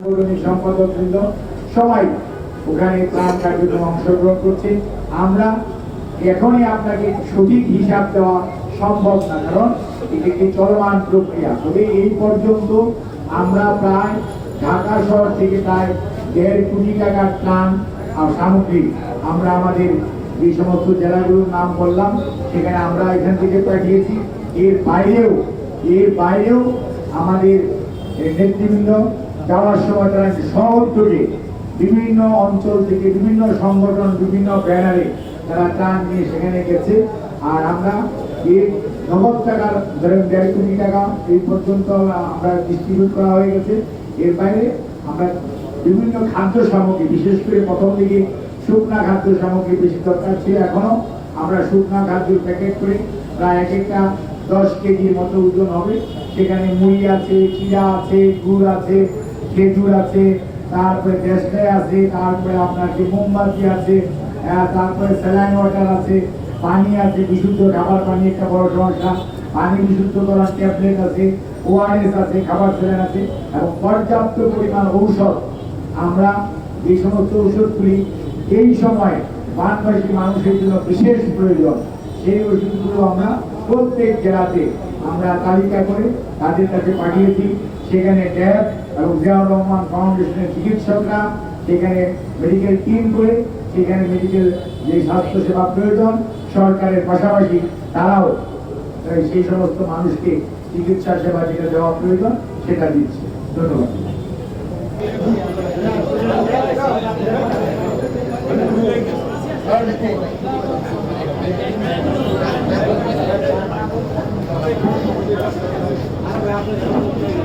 সাংগঠনিক সম্পাদক বৃন্দ, সবাই ওখানে ত্রাণ কার্যক্রমে অংশগ্রহণ করছে। আমরা এখনই আপনাকে সঠিক হিসাব দেওয়া সম্ভব না, কারণ এটি একটি চলমান প্রক্রিয়া। তবে এই পর্যন্ত আমরা প্রায় ঢাকা শহর থেকে প্রায় দেড় কোটি টাকার ত্রাণ আর সামগ্রী আমরা আমাদের যে সমস্ত জেলাগুলোর নাম বললাম, সেখানে আমরা এখান থেকে পাঠিয়েছি। এর বাইরেও এর বাইরেও আমাদের নেতৃবৃন্দ যাওয়ার সময় তারা সহযোগে বিভিন্ন অঞ্চল থেকে বিভিন্ন সংগঠন, বিভিন্ন ব্যানারে তারা ত্রাণ নিয়ে সেখানে গেছে। আর আমরা এর নগদ টাকার ধরেন দেড় কোটি টাকা এই পর্যন্ত আমরা ডিস্ট্রিবিউট করা হয়ে গেছে। এর বাইরে আমরা বিভিন্ন খাদ্য সামগ্রী, বিশেষ করে প্রথম দিকে শুকনা খাদ্য সামগ্রী বেশি দরকার ছিল। এখনও আমরা শুকনা খাদ্য প্যাকেট করে প্রায় এক একটা দশ কেজির মতো ওজন হবে। সেখানে মুড়ি আছে চিরা আছে, গুড় আছে খেজুর আছে, তারপরে দেশলাই আছে, তারপরে আপনার কি মোমবাতি আছে তারপরে স্যালাইন ওয়াটার আছে, পানি আছে, বিশুদ্ধ খাবার, পানি একটা বড় সমস্যা। পানি বিশুদ্ধ করার ট্যাবলেট আছে ওআরএস আছে, খাবার স্যালাইন আছে, এবং পর্যাপ্ত পরিমাণ ঔষধ। আমরা এই সমস্ত ওষুধগুলি এই সময় বানবাসী মানুষের জন্য বিশেষ প্রয়োজন। সেই ওষুধগুলো আমরা প্রত্যেক জেলাতে আমরা তালিকা করে তাদের কাছে পাঠিয়েছি। সেখানে ড্যাব এবং জিয়াউর রহমান ফাউন্ডেশনের চিকিৎসকরা সেখানে মেডিকেল টিম করে সেখানে মেডিকেল যে স্বাস্থ্য সেবা প্রয়োজন সরকারের পাশাপাশি তারাও সেই সমস্ত মানুষকে চিকিৎসা সেবা যেটা দেওয়া প্রয়োজন সেটা দিচ্ছে। ধন্যবাদ।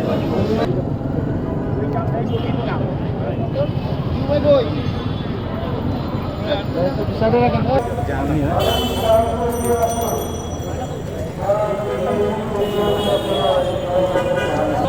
এখানে Thank you.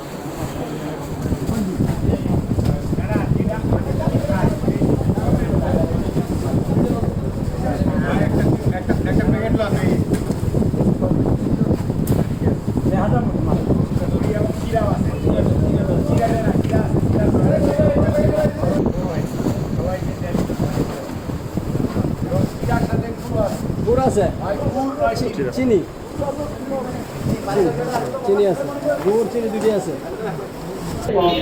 আছে? চিনি? চিনি আছে। গুড় চিনি দুটি আছে। সবাই